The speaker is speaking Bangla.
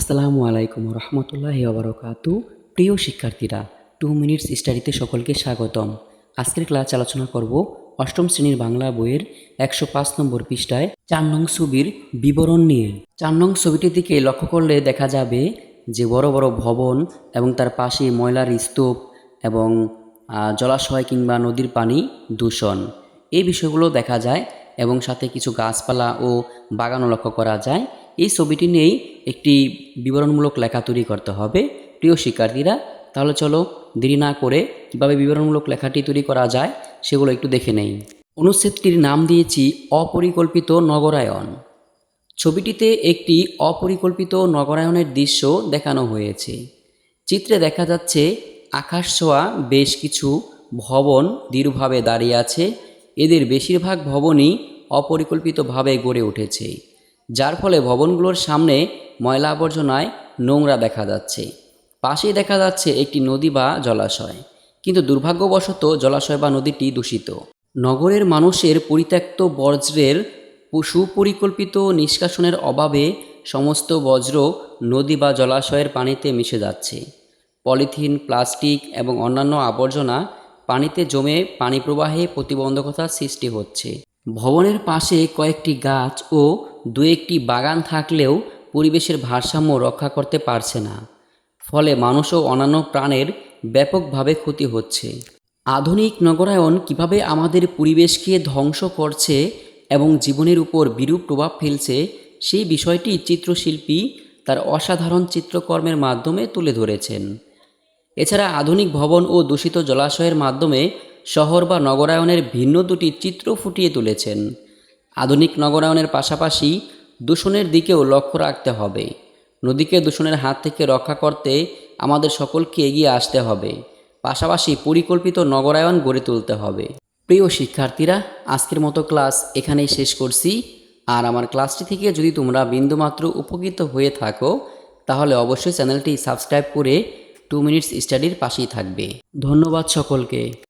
আসসালামু আলাইকুম রহমতুল্লাহ আবরকাতু প্রিয় শিক্ষার্থীরা, টু মিনিটস স্টাডিতে সকলকে স্বাগতম। আজকের ক্লাস আলোচনা করব অষ্টম শ্রেণির বাংলা বইয়ের একশো পাঁচ নম্বর পৃষ্ঠায় চার নং ছবির বিবরণ নিয়ে। চার নং ছবিটির দিকে লক্ষ্য করলে দেখা যাবে যে বড় বড় ভবন এবং তার পাশে ময়লার স্তূপ এবং জলাশয় কিংবা নদীর পানি দূষণ। এই বিষয়গুলো দেখা যায় এবং সাথে কিছু গাছপালা ও বাগানও লক্ষ্য করা যায়। এই ছবিটি নিয়েই একটি বিবরণমূলক লেখা তৈরি করতে হবে। প্রিয় শিক্ষার্থীরা, তাহলে চলো দেরি না করে কীভাবে বিবরণমূলক লেখাটি তৈরি করা যায় সেগুলো একটু দেখে নেই। অনুচ্ছেদটির নাম দিয়েছি অপরিকল্পিত নগরায়ন। ছবিটিতে একটি অপরিকল্পিত নগরায়নের দৃশ্য দেখানো হয়েছে। চিত্রে দেখা যাচ্ছে আকাশ ছোঁয়া বেশ কিছু ভবন দৃঢ়ভাবে দাঁড়িয়ে আছে। এদের বেশিরভাগ ভবনই অপরিকল্পিতভাবে গড়ে উঠেছে। যার ফলে ভবনগুলোর সামনে ময়লা আবর্জনায় নোংরা দেখা যাচ্ছে। পাশেই দেখা যাচ্ছে একটি নদী বা জলাশয়। কিন্তু দুর্ভাগ্যবশত জলাশয় বা নদীটি দূষিত। নগরের মানুষের পরিত্যক্ত বজ্রের সুপরিকল্পিত নিষ্কাশনের অভাবে সমস্ত বজ্র নদী বা জলাশয়ের পানিতে মিশে যাচ্ছে। পলিথিন, প্লাস্টিক এবং অন্যান্য আবর্জনা পানিতে জমে পানি প্রবাহে প্রতিবন্ধকতার সৃষ্টি হচ্ছে। ভবনের পাশে কয়েকটি গাছ ও দু একটি বাগান থাকলেও পরিবেশের ভারসাম্য রক্ষা করতে পারছে না। ফলে মানুষ ও অন্যান্য প্রাণের ব্যাপকভাবে ক্ষতি হচ্ছে। আধুনিক নগরায়ন কীভাবে আমাদের পরিবেশকে ধ্বংস করছে এবং জীবনের উপর বিরূপ প্রভাব ফেলছে, সেই বিষয়টি চিত্রশিল্পী তার অসাধারণ চিত্রকর্মের মাধ্যমে তুলে ধরেছেন। এছাড়া আধুনিক ভবন ও দূষিত জলাশয়ের মাধ্যমে শহর বা নগরায়নের ভিন্ন দুটি চিত্র ফুটিয়ে তুলেছেন। আধুনিক নগরায়নের পাশাপাশি দূষণের দিকেও লক্ষ্য রাখতে হবে। নদীকে দূষণের হাত থেকে রক্ষা করতে আমাদের সকলকে এগিয়ে আসতে হবে। পাশাপাশি পরিকল্পিত নগরায়ন গড়ে তুলতে হবে। প্রিয় শিক্ষার্থীরা, আজকের মতো ক্লাস এখানেই শেষ করছি। আর আমার ক্লাসটি থেকে যদি তোমরা বিন্দুমাত্র উপকৃত হয়ে থাকো, তাহলে অবশ্যই চ্যানেলটি সাবস্ক্রাইব করে টু মিনিটস স্টাডির পাশেই থাকবে। ধন্যবাদ সকলকে।